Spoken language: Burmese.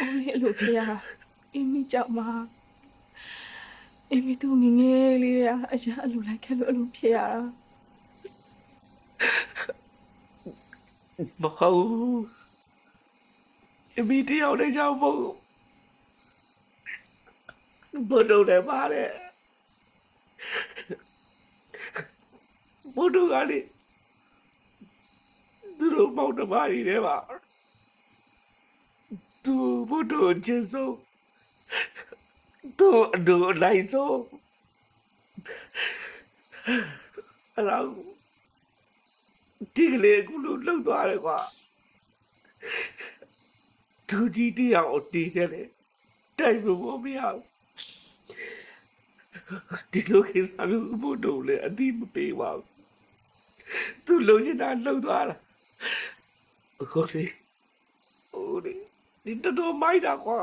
အိုးလေးအဲ့လိုဖြစ်ရတာအင်းမီကြောက်မှာအင်းမီသူ့ငယ်ငယ်လေးတွေကအရာအလိုလိုက်ခဲ့လို့အဲ့လိုဖြစ်ရတာမဟုတ်ဘူးအမီတယောက်နဲ့ကြောင့်မဟုတ်ဘူးဘုဒ္ဓလည်းပါတယ်ဘုဒ္ဓကလေသူတို့မောင်တမားကြီးတွေပါ သူဘုဒ္ဓကိုချင်းဆုံးသူအဒူလိုက်ဆုံးအဲ့တော့ဒီကလေးကလို့လှုပ်သွားတယ်ကွာသူကြီးတရားကိုတီးတယ်လေတိုက်ဖို့မရဘူးဒီလိုကိစ္စမျိုးဘုဒ္ဓလည်းအတိမပေးပါဘူးသူလုံချင်တာလှုပ်သွားတာဟုတ် လေဟုတ်လေဒီတော်တော်မိုက်တာကွာ